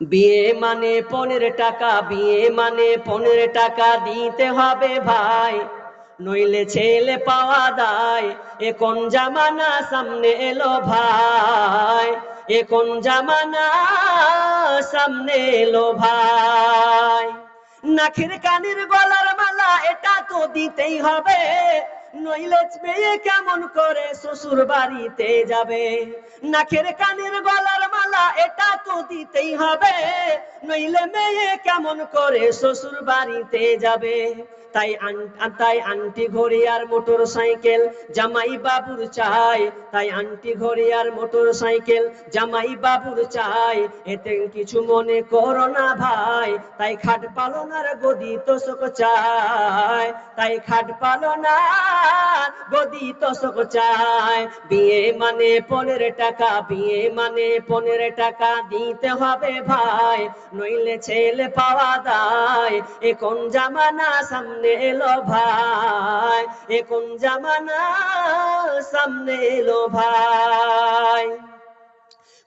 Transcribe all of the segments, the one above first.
বিয়ে মানে পনেরো টাকা, বিয়ে মানে পনেরো টাকা দিতে হবে ভাই। নইলে ছেলে পাওয়া দায় এ কোন জামানা সামনে এলো ভাই? এ কোন জামানা সামনে এলো ভাই? নাখের কানের গলার মালা এটা তো দিতেই হবে, নইলে মেয়ে কেমন করে শ্বশুর বাড়িতে যাবে? নাখের কানের গলার তো দিতেই হবে। নইলে মেয়ে কেমন করে শ্বশুর বাড়িতে যাবে? তাই তাই আন্টি ঘড়ি আর মোটর সাইকেল, জামাই বাবুর চাই। তাই আন্টি ঘড়ি আর মোটর সাইকেল, জামাই বাবুর চাই। এতে কিছু মনে করো না ভাই, তাই খাট পালনার গদি তোষক চাই। তাই খাট পালনার গদি তোষক চাই। বিয়ে মানে পনেরো টাকা, বিয়ে মানে পনেরো টাকা দিতে হবে ভাই। নইলে ছেলে পাওয়া দায় এ কোন জামানা সামনে এলো ভাই, এ কোন জামানা সামনে এলো ভাই?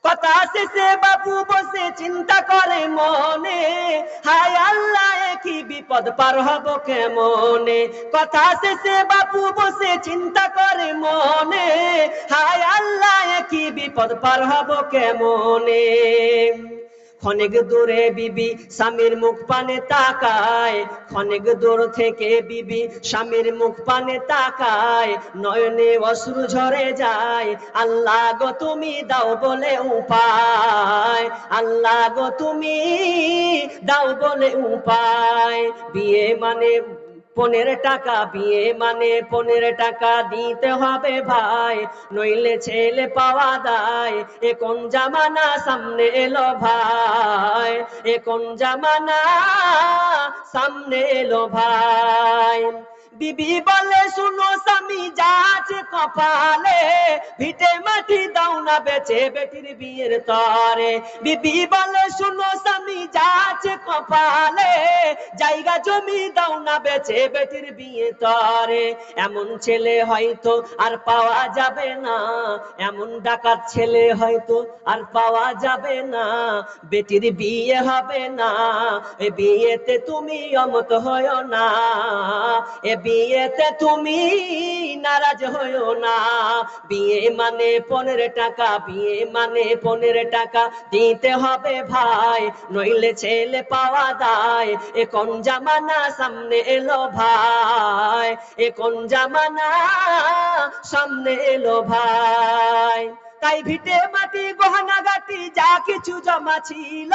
কথা শেষে বাবু বসে চিন্তা করে মনে, হায় আল্লাহ কি বিপদ পার হব কেমনে? কথা শেষে বাবু বসে চিন্তা করে মনে, হায় আল্লাহ কি বিপদ পার হব কেমনে? ক্ষণিক দূরে বিবি, স্বামীর মুখ পানে তাকায়। ক্ষণিক দূর থেকে বিবি, স্বামীর মুখ পানে তাকায়। নয়নে অশ্রু ঝরে যায়। আল্লাহ গো, তুমি দাও বলে উপায়। আল্লাহ গো, তুমি দাও বলে উপায়। বিয়ে মানে পনেরো টাকা বিয়ে মানে পনেরো টাকা দিতে হবে ভাই, নইলে ছেলে পাওয়া দায়। এ কোন জামানা সামনে এলো ভাই, এ কোন জামানা সামনে এলো ভাই। বিবি বলে, শুনো স্বামী যাচ্ছে কপালে, ভিটে মাটি দাও না বেচে বেটির বিয়ের তরে। বিবি বলে, শুনো যাচ্ছে কপালে, জায়গা জমি দাও না বেচে বেটির বিয়ে তরে। এমন ছেলে হয়তো আর পাওয়া যাবে না, এমন ডাকাত ছেলে হয়তো আর পাওয়া যাবে না, বেটির বিয়ে হবে না। এ বিয়েতে তুমি অমত হয় না, এ বিয়েতে তুমি নারাজ হইও না। বিয়ে মানে পনেরো টাকা, বিয়ে মানে পনেরো টাকা দিতে হবে ভাই, নইলে ছেলে পাওয়া দায় এ কোন জামানা সামনে এলো ভাই। এ কোন জামানা সামনে এলো ভাই। তাই ভিটে মাটি গহনা গাটি যা কিছু জমা ছিল,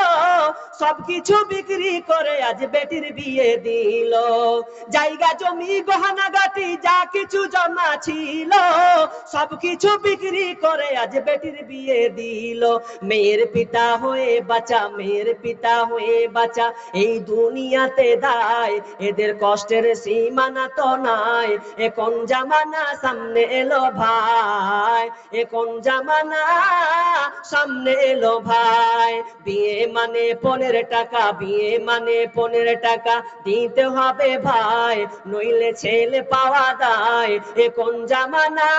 সবকিছু বিক্রি করে আজ বেটির বিয়ে দিল। জায়গা, জমি, গহনা, গাটি, যা কিছু জমা ছিল, সবকিছু বিক্রি করে আজ বেটির বিয়ে দিল। মেয়ের পিতা হয়ে বাঁচা, মেয়ের পিতা হয়ে বাঁচা, এই দুনিয়াতে দায়, এদের কষ্টের সীমানা তো নাই। এ কোন জামানা সামনে এলো ভাই? এ কোন জামানা সামনে এলো ভাই, বিয়ে মানে পনেরো টাকা, বিয়ে মানে পনেরো টাকা দিতে হবে ভাই, নইলে ছেলে পাওয়া দায় এ কোন জামানা?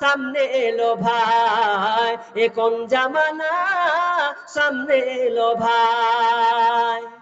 সামনে এলো ভাই, এ কোন জামানা? সামনে এলো ভাই।